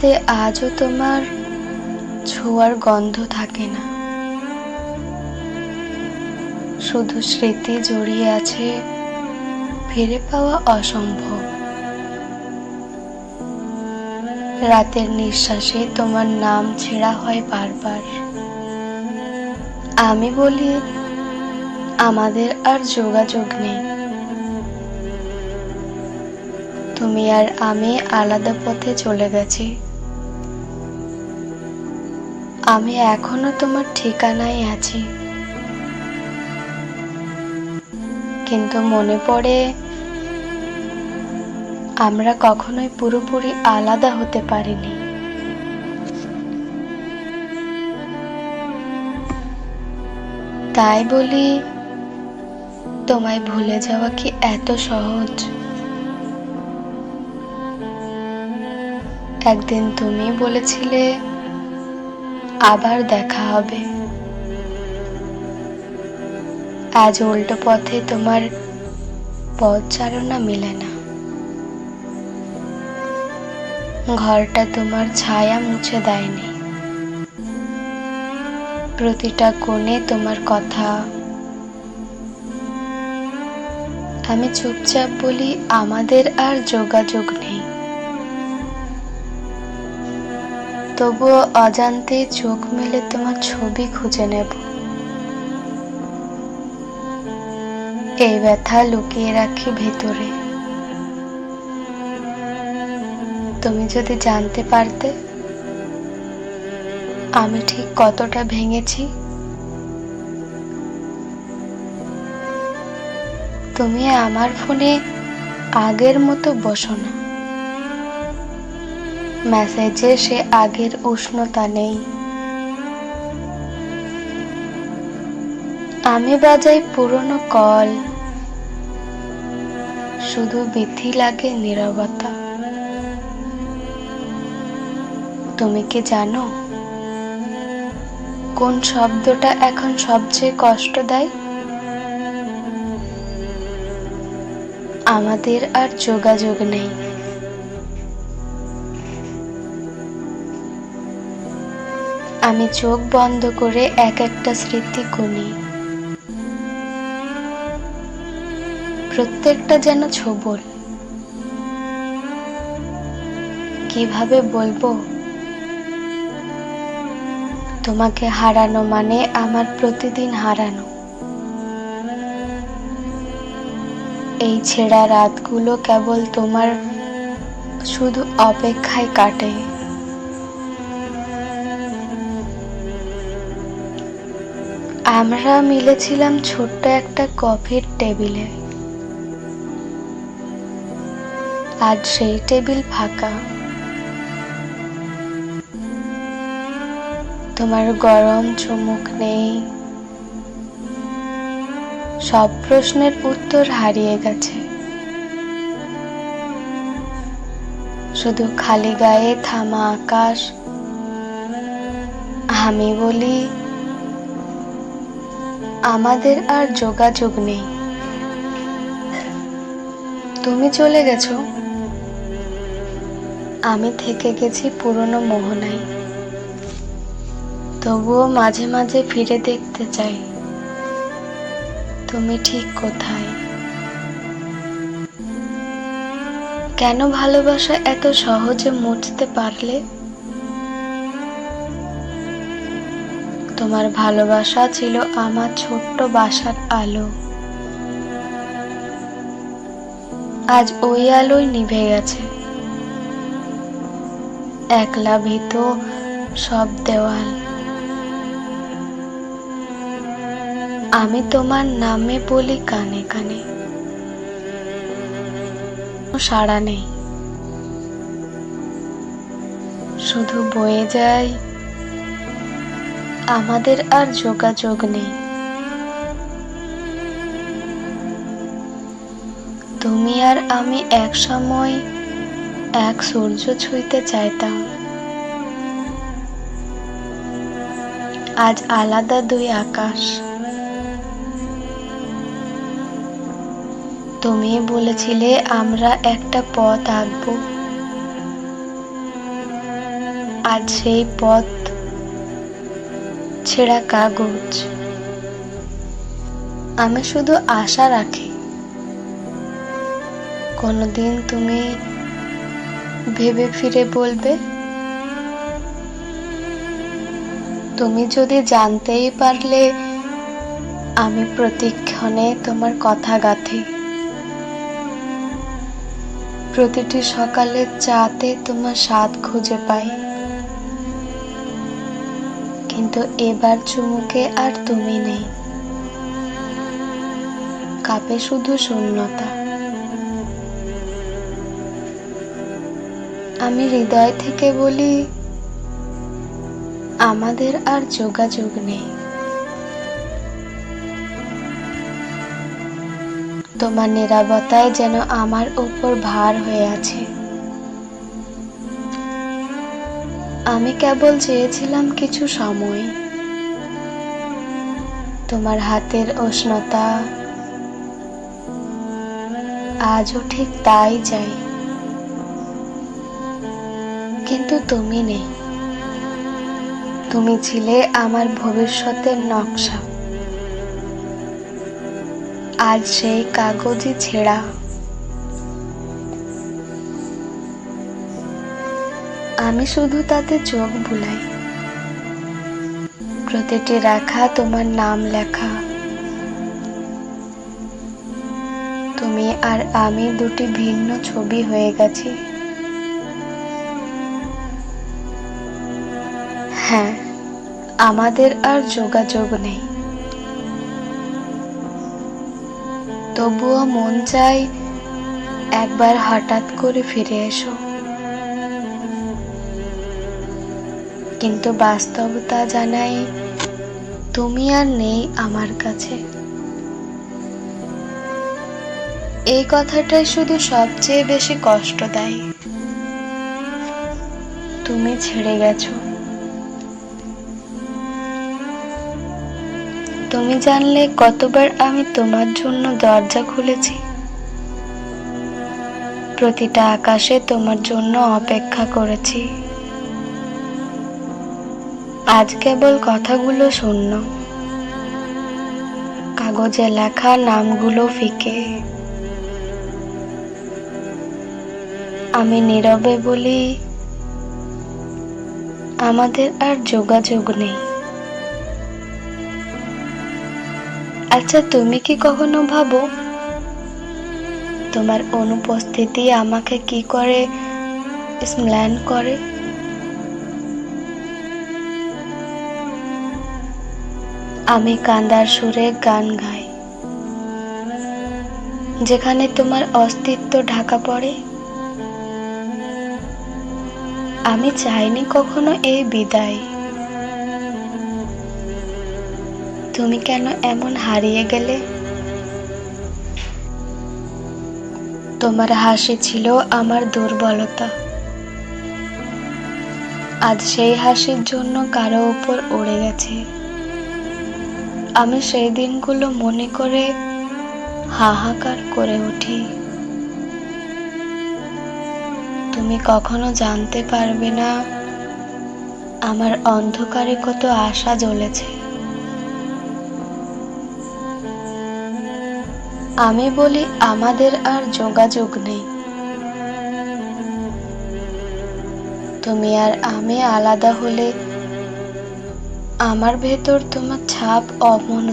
সাথে আজও তোমার ছোঁয়ার গন্ধ থাকে না। শুধু স্মৃতি জড়িয়ে আছে ফিরে পাওয়া অসম্ভব। রাতের নিঃশ্বাসে তোমার নাম ছেঁড়া হয় বারবার। আমি বলি, আমাদের আর যোগাযোগ নেই। তুমি আর আমি আলাদা পথে চলে গেছি। আমি এখনও তোমার ঠিকানায় আছি। কিন্তু মনে পড়ে আমরা কখনোই পুরোপুরি আলাদা হতে পারিনি। তাই বলি, তোমায় ভুলে যাওয়া কি এত সহজ? একদিন তুমি বলেছিলে আবার দেখা হবে। আজ উল্টো পথে তোমার পথ চালনা মিলে না। ঘরটা তোমার ছায়া মুছে দেয়নি। প্রতিটা কোণে তোমার কথা। আমি চুপচাপ বলি, আমাদের আর যোগাযোগ নেই। তবুও অজান্তে চোখ মেলে তোমার ছবি খুঁজে নেব। এই ব্যথা লুকিয়ে রাখি ভেতরে। তুমি যদি জানতে পারতে, আমি ঠিক কতটা ভেঙেছি। তুমি আমার ফোনে আগের মতো বসো না। মেসেজে সে আগের উষ্ণতা নেই। আমি বাজাই পুরনো কল। শুধু বিথি লাগে নীরবতা। তুমি কি জানো? কোন শব্দটা এখন সবচেয়ে কষ্ট দেয়? আমাদের আর যোগাযোগ নেই। আমি চোখ বন্ধ করে এক একটা স্মৃতি গুনি। প্রত্যেকটা যেন ছবল। কীভাবে বলব? তোমাকে হারানো মানে আমার প্রতিদিন হারানো। এই ছেঁড়া রাতগুলো কেবল তোমার শুধু অপেক্ষায় কাটে। আমরা মিলেছিলাম ছোট্ট একটা কফির টেবিলে। আজ সেই টেবিল ফাঁকা। তোমার গরম চুমুক নেই। সব প্রশ্নের উত্তর হারিয়ে গেছে। শুধু খালি গায়ে থামা আকাশ। আমি বলি আমাদের আর যোগাযোগ নেই। তুমি চলে গেছো? আমি থেকে গেছি পুরনো মোহনায়। তবুও মাঝে মাঝে ফিরে দেখতে চাই। তুমি ঠিক কোথায়? কেন ভালোবাসা এত সহজে মুছতে পারলে? তোমার ভালোবাসা ছিল আমার ছোট্ট বাসার আলো। আজ ওই আলোই নিভে গেছে। একলা ভীত সব দেওয়াল। আমি তোমার নামে বলি কানে। কানে সাড়া নেই। শুধু বয়ে যায় আমাদের আর যোগাযোগ নেই। তুমি আর আমি এক সময় এক সূর্য ছুঁইতে চাইতাম। আজ আলাদা দুই আকাশ। তুমি বলেছিলে আমরা একটা পথ আঁকবো। আজ সেই পথ ছেঁড়া কাগজ। আমি শুধু আশা রাখি। কোনোদিন তুমি ভেবে ফিরে বলবে? তুমি যদি জানতেই পারলে, আমি প্রতিক্ষণে তোমার কথা গাথি। প্রতিটি সকালের চাতে তোমার স্বাদ খুঁজে পাই। কিন্তু এবার চুমুকে আর তুমি নেই। কাপে শুধু শূন্যতা। আমি হৃদয় থেকে বলি, আমাদের আর যোগাযোগ নেই। তোমার নিরাপত্তায় যেন আমার উপর ভার হয়ে আছে। আমি কেবল চেয়েছিলাম কিছু সময়। তোমার হাতের উষ্ণতা আজও ঠিক তাই চাই। কিন্তু তুমি নেই। তুমি ছিলে আমার ভবিষ্যতের নকশা। আজ সেই কাগজই ছেঁড়া। আমি শুধু তাতে চোখ বুলাই। প্রতিটি রেখা তোমার নাম লেখা। তুমি আর আমি দুটি ভিন্ন ছবি হয়ে গেছি। হ্যাঁ আমাদের আর যোগাযোগ নেই। তবুও মন চাই একবার হঠাৎ করে ফিরে এসো। কিন্তু বাস্তবতা জানাই তুমি আর নেই আমার কাছে। এই কথাটাই শুধু সবচেয়ে বেশি কষ্ট দেয় তুমি ছেড়ে গেছো। তুমি জানলে কতবার আমি তোমার জন্য দরজা খুলেছি। প্রতিটা আকাশে তোমার জন্য অপেক্ষা করেছি। আজ কেবল কথাগুলো শূন্য। কাগজে লেখা নামগুলো ফিকে। আমি নীরবে বলি, আমাদের আর যোগাযোগ নেই। আচ্ছা তুমি কি কখনো ভাবো, তোমার অনুপস্থিতি আমাকে কি করে স্ম্লান করে? আমি কান্দার সুরে গান গাই। যেখানে তোমার অস্তিত্ব ঢাকা পড়ে, আমি চাইনি কখনো এই বিদায়। তুমি কেন এমন হারিয়ে গেলে? তোমার হাসি ছিল আমার দুর্বলতা। আজ সেই হাসির জন্য কারও উপর উড়ে গেছে। আমি সেই দিনগুলো মনে করে হাহাকার করে উঠি। তুমি কখনো জানতে পারবে না, আমার অন্ধকারে কত আশা জ্বলেছে। আমি বলি, আমাদের আর যোগাযোগ নেই। তুমি আর আমি আলাদা হলে আমার ভেতর তোমার ছাপ অমন